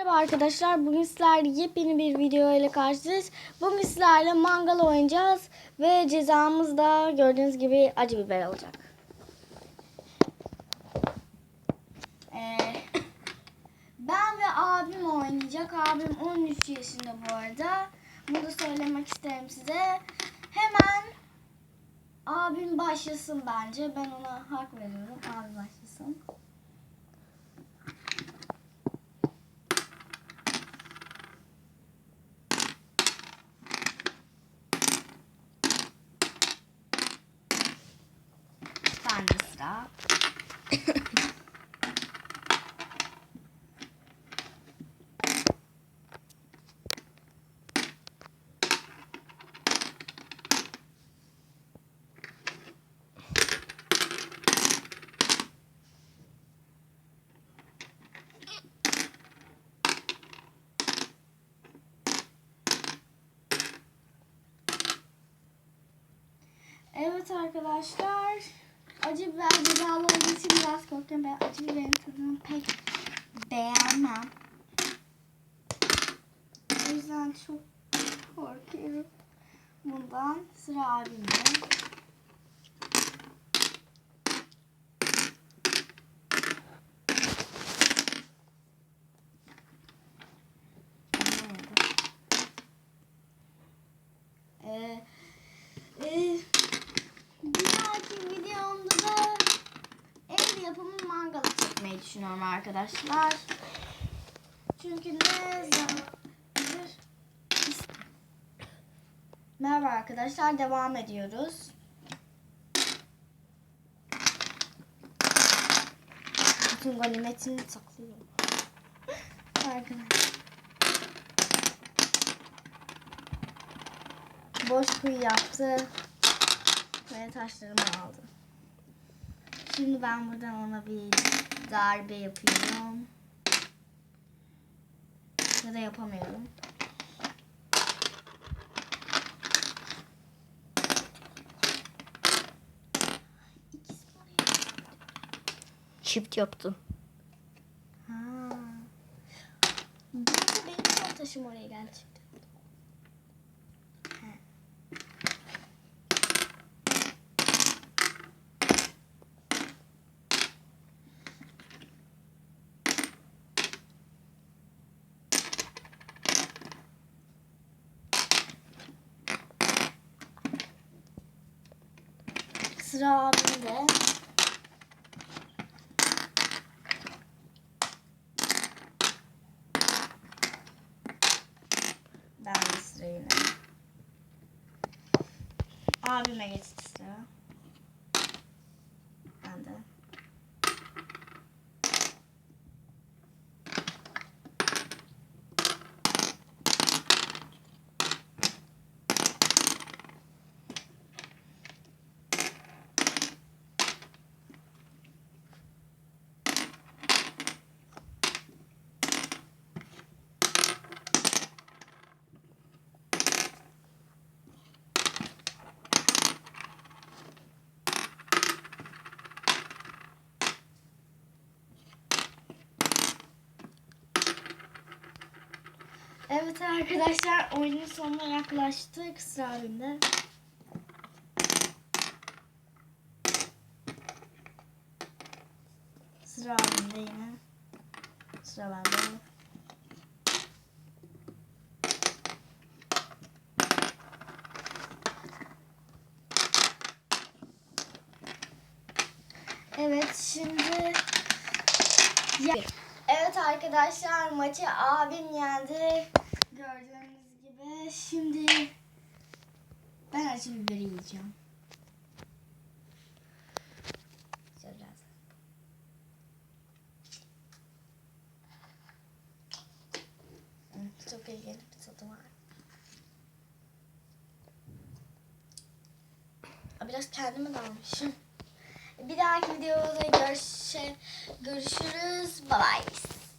Merhaba arkadaşlar. Bugün sizlerle yepyeni bir video ile karşınızdayız. Bugün sizlerle mangal oynayacağız. Ve cezamız da gördüğünüz gibi acı biber olacak. Ee, ben ve abim oynayacak. Abim 13 yaşında bu arada. Bunu da söylemek isterim size. Hemen abim başlasın bence. Ben ona hak veriyorum. Abi başlasın. Sıra. Evet arkadaşlar. Acı biber cezalı olduğu için biraz korkuyorum. Ben acı biberin tadını pek beğenmem. O yüzden çok korkuyorum. Bundan sıra abimde. Ee, e, bir dahaki videomda da ev yapımı mangalı çekmeyi düşünüyorum arkadaşlar. Çünkü ne zaman... Merhaba arkadaşlar devam ediyoruz. Bütün ganimetini saklıyor. Arkadaşlar. Boş kuyu yaptı ve taşlarımı aldı. Şimdi ben buradan ona bir darbe yapıyorum. Ya da yapamıyorum. Çift yaptım. Ha. Benim taşım oraya gelecekti. Sıra abimde. Ben de sıra yine. Abime geçti sıra. Ben de. Evet arkadaşlar oyunun sonuna yaklaştık sıra abimde. Sıra abimde yine. Sıra bende. Evet şimdi Evet arkadaşlar maçı abim yendi. Gördüğünüz gibi şimdi ben acı biberi yiyeceğim. Biraz. Hı, Çok ilginç bir tadı var. Biraz kendime dalmışım. Bir dahaki videoda görüşe, görüşürüz. Bye bye.